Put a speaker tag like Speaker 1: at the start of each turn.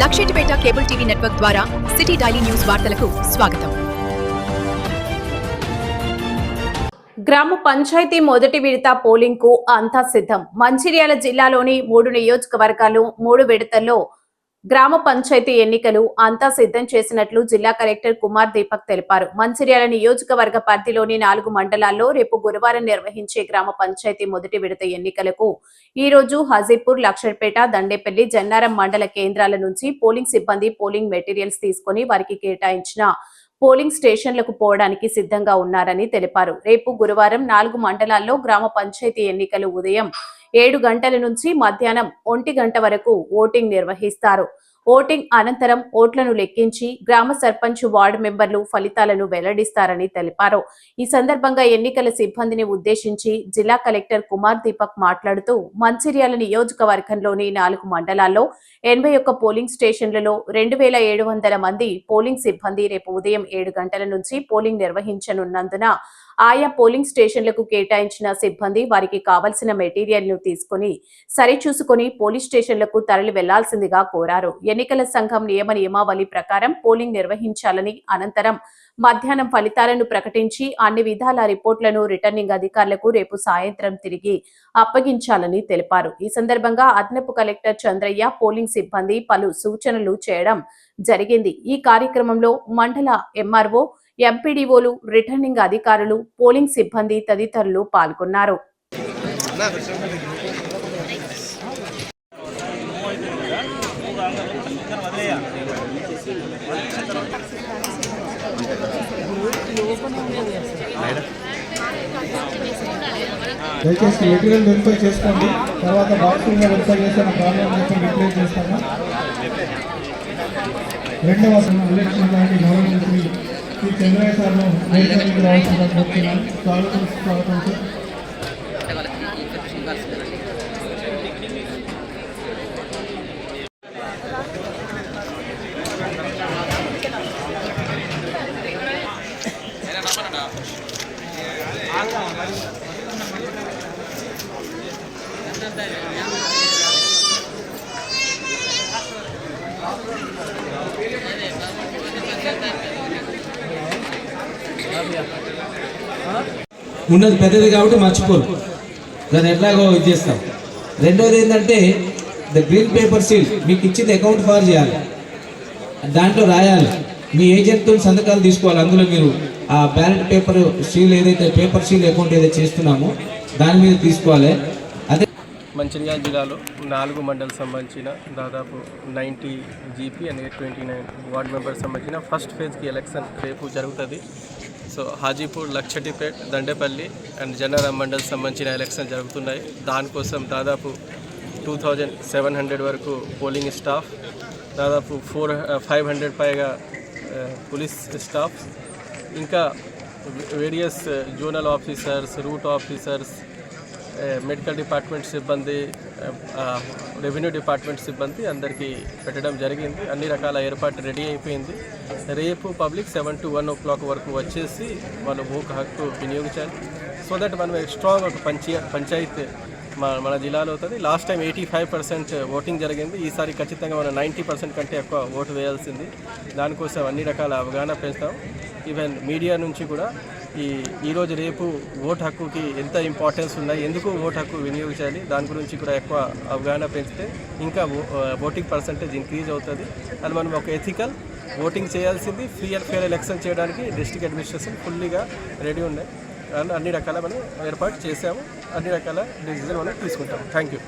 Speaker 1: Luxettipet cable TV network ద్వారా city daily news వార్తలకు స్వాగతం.
Speaker 2: గ్రామ పంచాయతీ మొదటి విడత పోలింగ్కు అంతా సిద్ధం. మంచిర్యాల జిల్లాలోని మూడు నియోజకవర్గాలు మూడు విడతల్లో గ్రామ పంచాయతీ ఎన్నికలు అంతా సిద్ధం చేసినట్లు జిల్లా కలెక్టర్ కుమార్ దీపక్ తెలిపారు. మంచిర్యాల నియోజకవర్గ పరిధిలోని నాలుగు మండలాల్లో రేపు గురువారం నిర్వహించే గ్రామ పంచాయతీ మొదటి విడత ఎన్నికలకు ఈ రోజు హజీపూర్ లక్షర్పేట దండేపల్లి జన్నారం మండల కేంద్రాల నుంచి పోలింగ్ సిబ్బంది పోలింగ్ మెటీరియల్స్ తీసుకుని వారికి కేటాయించిన పోలింగ్ స్టేషన్లకు పోవడానికి సిద్ధంగా ఉన్నారని తెలిపారు. రేపు గురువారం నాలుగు మండలాల్లో గ్రామ పంచాయతీ ఎన్నికలు ఉదయం ఏడు గంటల నుంచి మధ్యాహ్నం ఒంటి గంట వరకు ఓటింగ్ నిర్వహిస్తారు. ఓటింగ్ అనంతరం ఓట్లను లెక్కించి గ్రామ సర్పంచ్ వార్డు మెంబర్లు ఫలితాలను వెల్లడిస్తారని తెలిపారు. ఈ సందర్భంగా ఎన్నికల సిబ్బందిని ఉద్దేశించి జిల్లా కలెక్టర్ కుమార్ దీపక్ మాట్లాడుతూ మంచిర్యాల నియోజకవర్గంలోని నాలుగు మండలాల్లో ఎనభై ఒక్క పోలింగ్ స్టేషన్లలో రెండు వేల ఏడు వందల మంది పోలింగ్ సిబ్బంది రేపు ఉదయం ఏడు గంటల నుంచి పోలింగ్ నిర్వహించనున్నందున ఆయా పోలింగ్ స్టేషన్లకు కేటాయించిన సిబ్బంది వారికి కావలసిన మెటీరియల్ను తీసుకుని సరిచూసుకుని పోలీస్ స్టేషన్లకు తరలి వెళ్ళాల్సిందిగా కోరారు. ఎన్నికల సంఘం నియమ నియమావళి ప్రకారం పోలింగ్ నిర్వహించాలని అనంతరం మధ్యాహ్నం ఫలితాలను ప్రకటించి అన్ని విధాల రిపోర్ట్లను రిటర్నింగ్ అధికారులకు రేపు సాయంత్రం తిరిగి అప్పగించాలని తెలిపారు. ఈ సందర్భంగా అదనపు కలెక్టర్ చంద్రయ్య పోలింగ్ సిబ్బంది పలు సూచనలు చేయడం జరిగింది. ఈ కార్యక్రమంలో మండల ఎంఆర్ఓ ఎంపీడీఓలు రిటర్నింగ్ అధికారులు పోలింగ్ సిబ్బంది తదితరులు పాల్గొన్నారు.
Speaker 3: దయచేసి మెటీరియల్ వెరిఫై చేసుకోండి. తర్వాత బాక్సింగ్ వెరిఫై చేసిన ప్రాబ్లం మొత్తం రిప్లేస్ చేస్తాము? రెండవ ఎలక్షన్ లాంటి గౌరవ మంత్రి శ్రీ చంద్రయ్య సార్ను వేదికకి రావాల్సిందిగా కోరుతున్నాను స్వాగతం స్వాగతం సార్
Speaker 4: ఉన్నది పెద్దది కాబట్టి మర్చిపోరు. దాన్ని ఎట్లాగో ఇది చేస్తాం. రెండోది ఏంటంటే ద గ్రీన్ పేపర్ సీల్ మీకు ఇచ్చింది అకౌంట్ ఫార్ చేయాలి. దాంట్లో రాయాలి. మీ ఏజెంట్తో సంతకాలు తీసుకోవాలి. అందులో మీరు ఆ బ్యాలెట్ పేపర్ సీల్ ఏదైతే పేపర్ సీల్ అకౌంట్ ఏదైతే చేస్తున్నామో దాని మీద తీసుకోవాలి. అదే
Speaker 5: మంచిర్యాల జిల్లాలో నాలుగు మండలం సంబంధించిన దాదాపు ninety GP and twenty nine ward members సంబంధించిన ఫస్ట్ ఫేజ్కి ఎలక్షన్ రేపు జరుగుతుంది. So Hajipur Lakshettipet Dandepalli and general mandal సంబంధించిన ఎలక్షన్ జరుగుతున్నాయి. దానికోసం దాదాపు టూ థౌజండ్ సెవెన్ హండ్రెడ్ వరకు పోలింగ్ స్టాఫ్ దాదాపు ఫోర్ ఫైవ్ హండ్రెడ్ పైగా పోలీస్ స్టాఫ్. ఇంకా various zonal officers route officers medical department సిబ్బంది రెవెన్యూ డిపార్ట్మెంట్ సిబ్బంది అందరికీ పెట్టడం జరిగింది. అన్ని రకాల ఏర్పాటు రెడీ అయిపోయింది. రేపు public seven to one o'clock వరకు వచ్చేసి వాళ్ళు భూ హక్కు వినియోగించాలి. సో దట్ మనం స్ట్రాంగ్ ఒక పంచాయ పంచాయత్ మన మన జిల్లాలో అవుతుంది. Last time eighty five percent voting జరిగింది. ఈసారి ఖచ్చితంగా మనం నైంటీ పర్సెంట్ కంటే ఎక్కువ ఓటు వేయాల్సింది. దానికోసం అన్ని రకాల అవగాహన పెంచుతాం. ఈవెన్ మీడియా నుంచి కూడా ఈ ఈరోజు రేపు ఓటు హక్కుకి ఎంత ఇంపార్టెన్స్ ఉన్నాయి ఎందుకు ఓటు హక్కు వినియోగించాలి దాని గురించి కూడా ఎక్కువ అవగాహన పెంచితే ఇంకా ఓటింగ్ పర్సంటేజ్ ఇంక్రీజ్ అవుతుంది. అది మనం ఒక ఎథికల్ ఓటింగ్ చేయాల్సింది ఫ్రీ అండ్ ఫేర్ ఎలక్షన్ చేయడానికి డిస్టిక్ అడ్మినిస్ట్రేషన్ ఫుల్లీగా రెడీ ఉన్నాయి. అన్ని రకాల మనం ఏర్పాటు చేసాము అన్ని రకాల డిసిజన్ మనం తీసుకుంటాం థ్యాంక్ యూ